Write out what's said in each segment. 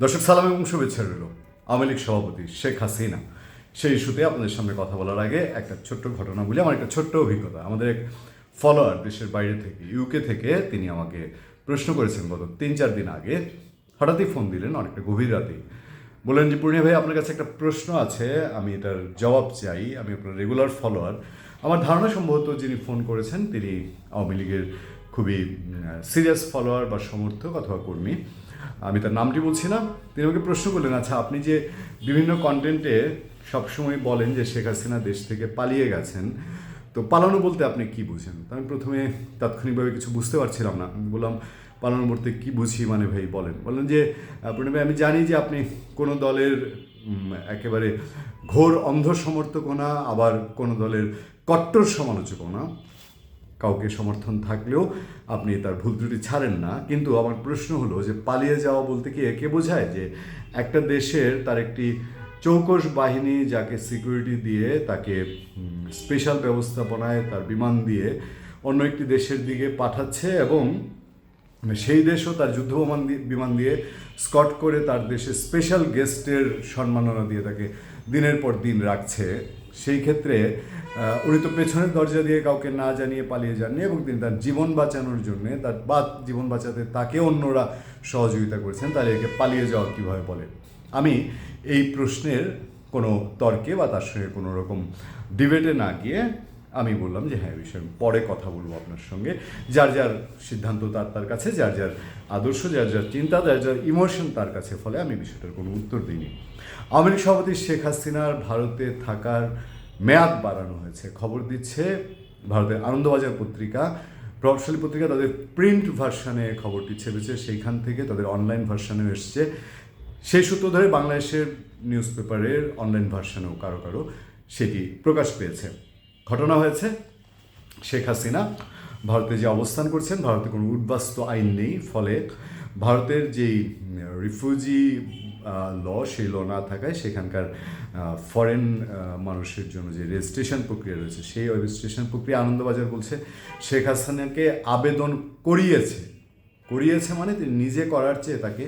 দর্শক, সালাম এবং শুভেচ্ছা রইল আওয়ামী লীগ সভাপতি শেখ হাসিনা। সেই ইস্যুতে আপনাদের সামনে কথা বলার আগে একটা ছোট্ট ঘটনা বলি, আমার একটা ছোট্ট অভিজ্ঞতা। আমাদের এক ফলোয়ার দেশের বাইরে থেকে ইউকে থেকে তিনি আমাকে প্রশ্ন করেছেন গত তিন চার দিন আগে। হঠাৎই ফোন দিলেন অনেকটা গভীর রাতেই বললেন যে পূর্ণিমা ভাই, আপনার কাছে একটা প্রশ্ন আছে, আমি এটার জবাব চাই, আমি আপনার রেগুলার ফলোয়ার আমার ধারণা সম্ভবত যিনি ফোন করেছেন, তিনি আওয়ামী লীগের খুবই সিরিয়াস ফলোয়ার বা সমর্থক অথবা কর্মী। আমি তার নামটি বলছি না। তিনি আমাকে প্রশ্ন করলেন আচ্ছা আপনি যে বিভিন্ন কন্টেন্টে সবসময় বলেন যে শেখ হাসিনা দেশ থেকে পালিয়ে গেছেন তো পালানো বলতে আপনি কি বুঝেন? আমি প্রথমে তাৎক্ষণিকভাবে কিছু বুঝতে পারছিলাম না। আমি বললাম পালানো বলতে কি বুঝি মানে ভাই বলেন। বললেন যে ভাই, আমি জানি যে আপনি কোনো দলের একেবারে ঘোর অন্ধ সমর্থক না আবার কোনো দলের কট্টর সমালোচকও না। কাউকে সমর্থন থাকলেও আপনি তার ভুল ত্রুটি ছাড়েন না। কিন্তু আমার প্রশ্ন হলো যে পালিয়ে যাওয়া বলতে কি একে বোঝায় যে একটা দেশের তার একটি চৌকস বাহিনী যাকে সিকিউরিটি দিয়ে, তাকে স্পেশাল ব্যবস্থাপনায় তার বিমান দিয়ে অন্য একটি দেশের দিকে পাঠাচ্ছে এবং সেই দেশও তার যুদ্ধ বিমান বিমান দিয়ে স্কট করে তার দেশে স্পেশাল গেস্টের সম্মাননা দিয়ে তাকে দিনের পর দিন রাখছে। সেই ক্ষেত্রে উনি তো পেছনের দরজা দিয়ে কাউকে না জানিয়ে পালিয়ে যাননি এবং তিনি তার জীবন বাঁচানোর জন্য, তার বা জীবন বাঁচাতে তাকে অন্যরা সহযোগিতা করেছেন, তাহলে একে পালিয়ে যাওয়া কীভাবে বলে? আমি এই প্রশ্নের কোনো তর্কে বা তার সঙ্গে কোনো রকম ডিবেটে না গিয়ে আমি বললাম যে হ্যাঁ বিষয়ে পরে কথা বলব আপনার সঙ্গে। যার যার সিদ্ধান্ত তার তার কাছে, যার যার আদর্শ, যার যার চিন্তা, যার যার ইমোশন তার কাছে। ফলে আমি বিষয়টার কোনো উত্তর দিইনি। আওয়ামী লীগ সভাপতি শেখ হাসিনার ভারতে থাকার মেয়াদ বাড়ানো হয়েছে। খবর দিচ্ছে ভারতের আনন্দবাজার পত্রিকা। প্রভাবশালী পত্রিকা তাদের প্রিন্ট ভার্সানে খবরটি ছেপেছে সেইখান থেকে তাদের অনলাইন ভার্সানেও এসছে। সেই সূত্র ধরে বাংলাদেশের নিউজ পেপারের অনলাইন ভার্সানেও কারও কারও সেটি প্রকাশ পেয়েছে। ঘটনা হয়েছে। শেখ হাসিনা ভারতে যে অবস্থান করছেন, ভারতে কোনো উদ্বাস্তু আইন নেই, ফলে ভারতের যেই রিফিউজি ল, সেই ল না থাকায় সেখানকার ফরেন মানুষের জন্য যে রেজিস্ট্রেশন প্রক্রিয়া রয়েছে, সেই রেজিস্ট্রেশন প্রক্রিয়া আনন্দবাজার বলছে, শেখ হাসিনাকে আবেদন করিয়েছে। করিয়েছে মানে তিনি নিজে করার চেয়ে তাকে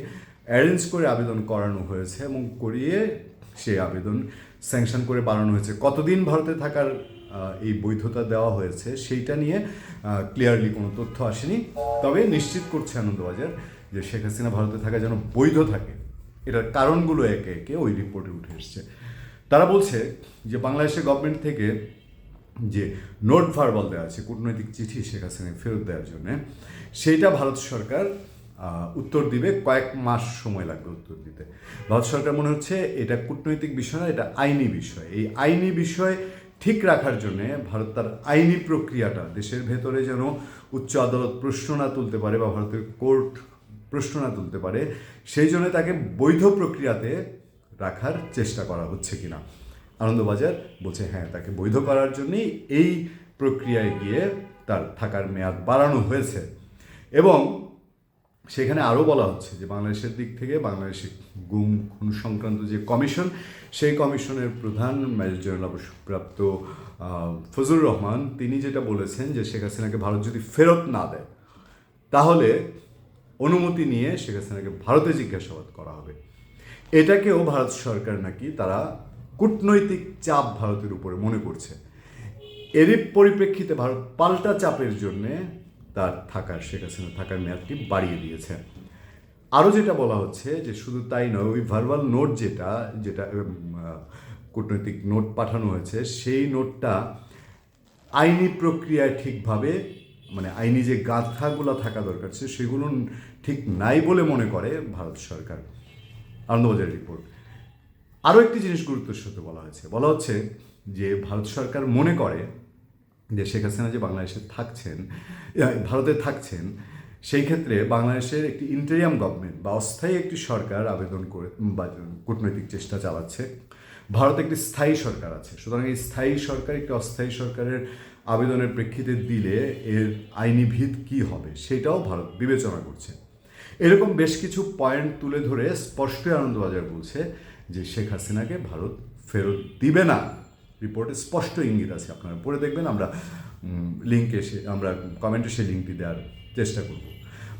অ্যারেঞ্জ করে আবেদন করানো হয়েছে এবং করিয়ে সেই আবেদন স্যাংশন করে বাড়ানো হয়েছে। কতদিন ভারতে থাকার এই বৈধতা দেওয়া হয়েছে, সেইটা নিয়ে ক্লিয়ারলি কোনো তথ্য আসেনি। তবে নিশ্চিত করছে আনন্দবাজার যে শেখ হাসিনা ভারতে থাকা যেন বৈধ থাকে, এটার কারণগুলো একে একে ওই রিপোর্টে উঠে এসছে। তারা বলছে যে বাংলাদেশের গভর্নমেন্ট থেকে যে নোট ভার্বাল দেওয়া আছে, কূটনৈতিক চিঠি শেখ হাসিনাকে ফেরত দেওয়ার জন্য, সেইটা ভারত সরকার উত্তর দিবে কয়েক মাস সময় লাগবে উত্তর দিতে। ভারত সরকার মনে হচ্ছে এটা কূটনৈতিক বিষয় না, এটা আইনি বিষয়। এই আইনি বিষয় ঠিক রাখার জন্য ভারত তার আইনি প্রক্রিয়াটা, দেশের ভেতরে যেন উচ্চ আদালত প্রশ্ন না তুলতে পারে বা ভারতের কোর্ট প্রশ্ন না তুলতে পারে, সেই জন্য তাকে বৈধ প্রক্রিয়াতে রাখার চেষ্টা করা হচ্ছে কিনা। আনন্দবাজার বলছে হ্যাঁ তাকে বৈধ করার জন্যই এই প্রক্রিয়ায় গিয়ে তার থাকার মেয়াদ বাড়ানো হয়েছে। এবং সেখানে আরও বলা হচ্ছে যে বাংলাদেশের দিক থেকে বাংলাদেশের গুম খুন সংক্রান্ত যে কমিশন, সেই কমিশনের প্রধান জেনারেল অবসরপ্রাপ্ত ফজলুর রহমান, তিনি যেটা বলেছেন যে শেখ হাসিনাকে ভারত যদি ফেরত না দেয়, তাহলে অনুমতি নিয়ে শেখ হাসিনাকে ভারতে জিজ্ঞাসাবাদ করা হবে। এটাকেও ভারত সরকার নাকি তারা কূটনৈতিক চাপ ভারতের উপরে মনে করছে। এরই পরিপ্রেক্ষিতে ভারত পাল্টা চাপের জন্যে তার থাকার, শেখ হাসিনা থাকার মেয়াদটি বাড়িয়ে দিয়েছে। আরও যেটা বলা হচ্ছে যে শুধু তাই নয়, ওই ভার্বাল নোট যেটা যেটা কূটনৈতিক নোট পাঠানো হয়েছে, সেই নোটটা আইনি প্রক্রিয়ায় ঠিকভাবে মানে আইনি যে গাঁথাগুলো থাকা দরকার ছিল, সেগুলো ঠিক নাই বলে মনে করে ভারত সরকার। আনন্দবাজার রিপোর্ট আরও একটি জিনিস গুরুত্বের সাথে বলা হয়েছে। বলা হচ্ছে যে ভারত সরকার মনে করে যে শেখ হাসিনা যে বাংলাদেশে থাকছেন ভারতে থাকছেন, সেই ক্ষেত্রে বাংলাদেশের একটি ইন্টেরিয়াম গভর্নমেন্ট বা অস্থায়ী একটি সরকার আবেদন করে বা কূটনৈতিক চেষ্টা চালাচ্ছে। ভারতে একটি স্থায়ী সরকার আছে। সুতরাং এই স্থায়ী সরকার একটি অস্থায়ী সরকারের আবেদনের প্রেক্ষিতে দিলে এর আইনি ভিত কী হবে, সেটাও ভারত বিবেচনা করছে। এরকম বেশ কিছু পয়েন্ট তুলে ধরে স্পষ্টই আনন্দবাজার বলছে যে শেখ হাসিনাকে ভারত ফেরত দিবে না। রিপোর্টে স্পষ্ট ইঙ্গিত আছে, আপনারা পড়ে দেখবেন, আমরা লিঙ্কে এসে আমরা কমেন্টে সেই লিঙ্কটি দেওয়ার চেষ্টা করব।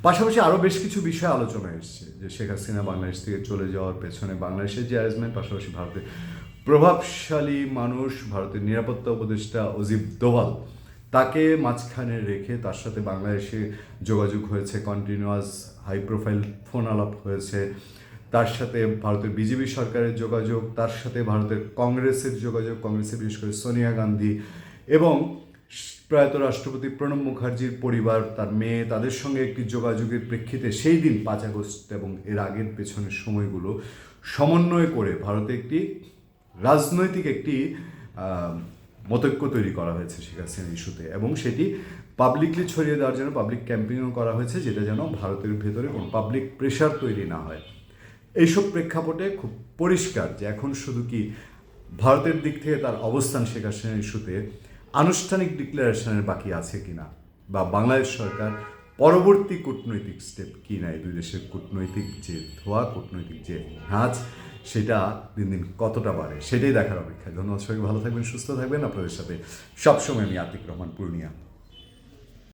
পাশাপাশি আরও বেশ কিছু বিষয় আলোচনা এসছে, যে শেখ হাসিনা বাংলাদেশ থেকে চলে যাওয়ার পেছনে বাংলাদেশের যে অ্যারেঞ্জমেন্ট পাশাপাশি ভারতের প্রভাবশালী মানুষ, ভারতের নিরাপত্তা উপদেষ্টা অজিব দোভাল, তাকে মাঝখানে রেখে তার সাথে বাংলাদেশে যোগাযোগ হয়েছে কন্টিনিউয়াস হাই প্রোফাইল ফোন আলাপ হয়েছে। তার সাথে ভারতের বিজেপি সরকারের যোগাযোগ, তার সাথে ভারতের কংগ্রেসের যোগাযোগ, কংগ্রেসের বিশেষ করে সোনিয়া গান্ধী এবং প্রয়াত রাষ্ট্রপতি প্রণব মুখার্জির পরিবার, তার মেয়ে, তাদের সঙ্গে একটি যোগাযোগের প্রেক্ষিতে সেই দিন পাঁচ আগস্ট এবং এর আগের পেছনের সময়গুলো সমন্বয় করে ভারতে একটি রাজনৈতিক একটি মতৈক্য তৈরি করা হয়েছে শেখ হাসিনা ইস্যুতে এবং সেটি পাবলিকলি ছড়িয়ে দেওয়ার জন্য পাবলিক ক্যাম্পেইনও করা হয়েছে, যেটা যেন ভারতের ভেতরে কোনো পাবলিক প্রেশার তৈরি না হয়। এইসব প্রেক্ষাপটে খুব পরিষ্কার যে এখন শুধু কি ভারতের দিক থেকে তার অবস্থান শেখ হাসিনা ইস্যুতে আনুষ্ঠানিক ডিক্লারেশনের বাকি আছে কিনা? বা বাংলাদেশ সরকার পরবর্তী কূটনৈতিক স্টেপ কি নেয় দুই দেশের কূটনৈতিক যে ধোয়া, কূটনৈতিক যে হাঁচ সেটা দিন দিন কতটা বাড়ে? সেটাই দেখার অপেক্ষায়। ধন্যবাদ সবাই ভালো থাকবেন, সুস্থ থাকবেন। আপনাদের সাথে সবসময় আমি আতিক রহমান, পূর্ণিয়া।